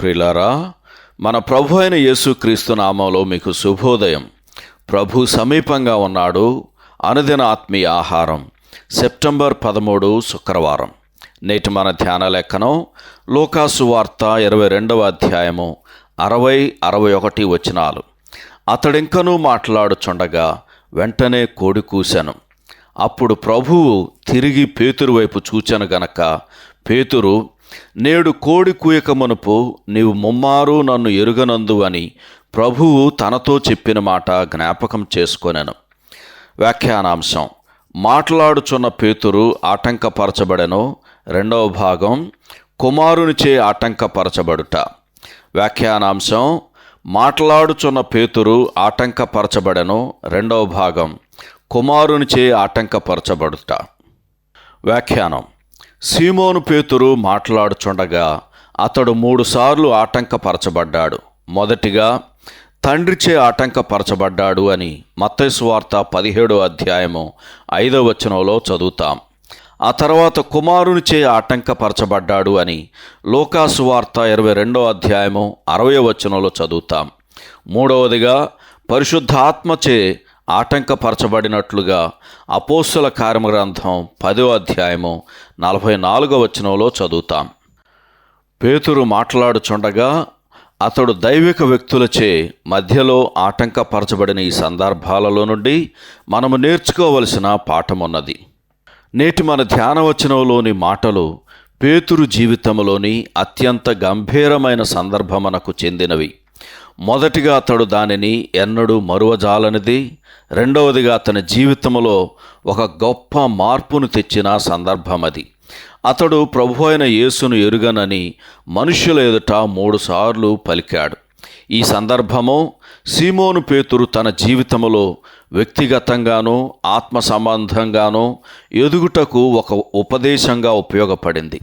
ప్రిలారా మన ప్రభు అయిన యేసుక్రీస్తు నామంలో మీకు శుభోదయం. ప్రభు సమీపంగా ఉన్నాడు అనుదిన ఆత్మీయ ఆహారం. సెప్టెంబర్ పదమూడు శుక్రవారం. నేటి మన ధ్యాన లెక్కనం లోకాసు వార్త ఇరవై రెండవ అధ్యాయము అరవై అరవై ఒకటి వచనాలు. అతడింకనూ మాట్లాడుచుండగా వెంటనే కోడి కూశాను. అప్పుడు ప్రభువు తిరిగి పేతురు వైపు చూచాను గనక పేతురు నేడు కోడి కూయక మునుపు నీవు ముమ్మారు నన్ను ఎరుగనందు అని ప్రభువు తనతో చెప్పిన మాట జ్ఞాపకం చేసుకొనెను. వ్యాఖ్యానాంశం. మాట్లాడుచున్న పేతురు ఆటంకపరచబడెను. రెండవ భాగం. కుమారునిచే ఆటంకపరచబడుట. వ్యాఖ్యానాంశం. మాట్లాడుచున్న పేతురు ఆటంకపరచబడెను. రెండవ భాగం. కుమారునిచే ఆటంకపరచబడుట. వ్యాఖ్యానం. సీమోను పేతురు మాట్లాడుచుండగా అతడు మూడుసార్లు ఆటంకపరచబడ్డాడు. మొదటిగా తండ్రిచే ఆటంకపరచబడ్డాడు అని మత్తైసు వార్త పదిహేడో అధ్యాయము ఐదవ వచనంలో చదువుతాం. ఆ తర్వాత కుమారునిచే ఆటంకపరచబడ్డాడు అని లోకాసు వార్త ఇరవై రెండో అధ్యాయము అరవై వచనంలో చదువుతాం. మూడవదిగా పరిశుద్ధాత్మచే ఆటంకపరచబడినట్లుగా అపోస్తుల కార్యగ్రంథం పదో అధ్యాయము నలభై నాలుగో వచనంలో చదువుతాం. పేతురు మాట్లాడుచుండగా అతడు దైవిక వ్యక్తులచే మధ్యలో ఆటంకపరచబడిన ఈ సందర్భాలలో నుండి మనము నేర్చుకోవలసిన పాఠమున్నది. నేటి మన ధ్యానవచనంలోని మాటలు పేతురు జీవితంలోని అత్యంత గంభీరమైన సందర్భమునకు చెందినవి. మొదటిగా అతడు దానిని ఎన్నడూ మరువజాలనిది రెండవదిగా అతని జీవితంలో ఒక గొప్ప మార్పును తెచ్చిన సందర్భం అది. అతడు ప్రభు అయిన యేసును ఎరుగనని మనుష్యుల ఎదుట మూడుసార్లు పలికాడు. ఈ సందర్భము సీమోను పేతురు తన జీవితంలో వ్యక్తిగతంగానూ ఆత్మ సంబంధంగానూ ఎదుగుటకు ఒక ఉపదేశంగా ఉపయోగపడింది.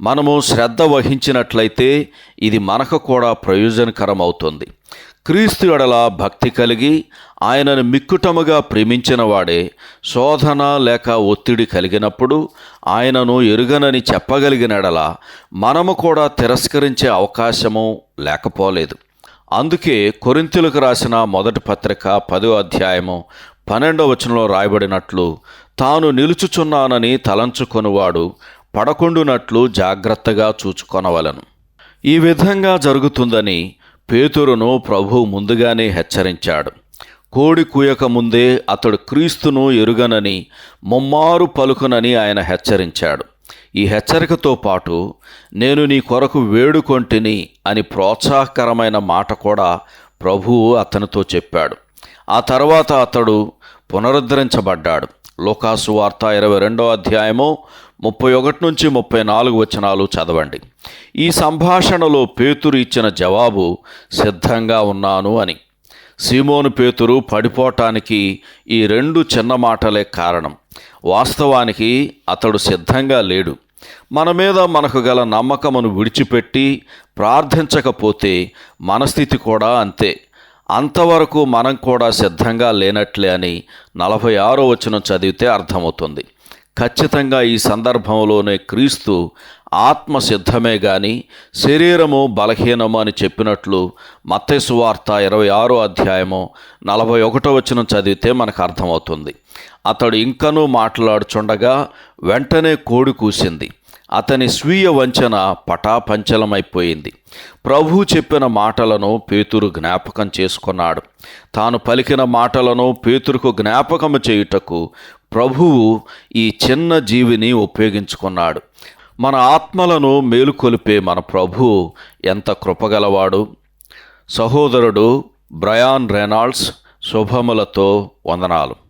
మనము శ్రద్ధ వహించినట్లయితే ఇది మనకు కూడా ప్రయోజనకరం అవుతుంది క్రీస్తు ఎడల భక్తి కలిగి ఆయనను మిక్కుటముగా ప్రేమించిన వాడే శోధన లేక ఒత్తిడి కలిగినప్పుడు ఆయనను ఎరుగనని చెప్పగలిగినడల మనము కూడా తిరస్కరించే అవకాశము లేకపోలేదు. అందుకే కొరింతలకు రాసిన మొదటి పత్రిక పదో అధ్యాయము పన్నెండవ వచనంలో రాయబడినట్లు తాను నిలుచుచున్నానని తలంచుకొనువాడు పడకుండునట్లు జాగ్రత్తగా చూచుకొనవలను. ఈ విధంగా జరుగుతుందని పేతురును ప్రభు ముందుగానే హెచ్చరించాడు. కోడి కూయక ముందే అతడు క్రీస్తును ఎరుగనని ముమ్మారు పలుకునని ఆయన హెచ్చరించాడు. ఈ హెచ్చరికతో పాటు నేను నీ కొరకు వేడుకొంటిని అని ప్రోత్సాహకరమైన మాట కూడా ప్రభువు అతనితో చెప్పాడు. ఆ తర్వాత అతడు పునరుద్ధరించబడ్డాడు. లోకాసు వార్త ఇరవై రెండో అధ్యాయము ముప్పై ఒకటి నుంచి ముప్పై నాలుగు వచనాలు చదవండి. ఈ సంభాషణలో పేతురు ఇచ్చిన జవాబు సిద్ధంగా ఉన్నాను అని. సీమోను పేతురు పడిపోవటానికి ఈ రెండు చిన్న మాటలే కారణం. వాస్తవానికి అతడు సిద్ధంగా లేడు. మన మీద మనకు గల నమ్మకమును విడిచిపెట్టి ప్రార్థించకపోతే మన స్థితి కూడా అంతే. అంతవరకు మనం కూడా సిద్ధంగా లేనట్లే అని నలభై ఆరో వచనం చదివితే అర్థమవుతుంది. ఖచ్చితంగా ఈ సందర్భంలోనే క్రీస్తు ఆత్మ సిద్ధమే గాని శరీరము బలహీనము అని చెప్పినట్లు మత్తైసు వార్త ఇరవై ఆరో అధ్యాయము నలభై ఒకటో వచనం చదివితే మనకు అర్థమవుతుంది. అతడు ఇంకనూ మాట్లాడుచుండగా వెంటనే కోడి కూసింది. అతని స్వీయ వంచన పటాపంచలమైపోయింది. ప్రభు చెప్పిన మాటలను పేతురు జ్ఞాపకం చేసుకున్నాడు. తాను పలికిన మాటలను పేతురుకు జ్ఞాపకము చేయుటకు ప్రభువు ఈ చిన్న జీవిని ఉపయోగించుకున్నాడు. మన ఆత్మలను మేలుకొలిపే మన ప్రభువు ఎంత కృపగలవాడు. సహోదరుడు బ్రయాన్ రెనాల్డ్స్ శుభములతో వందనాలు.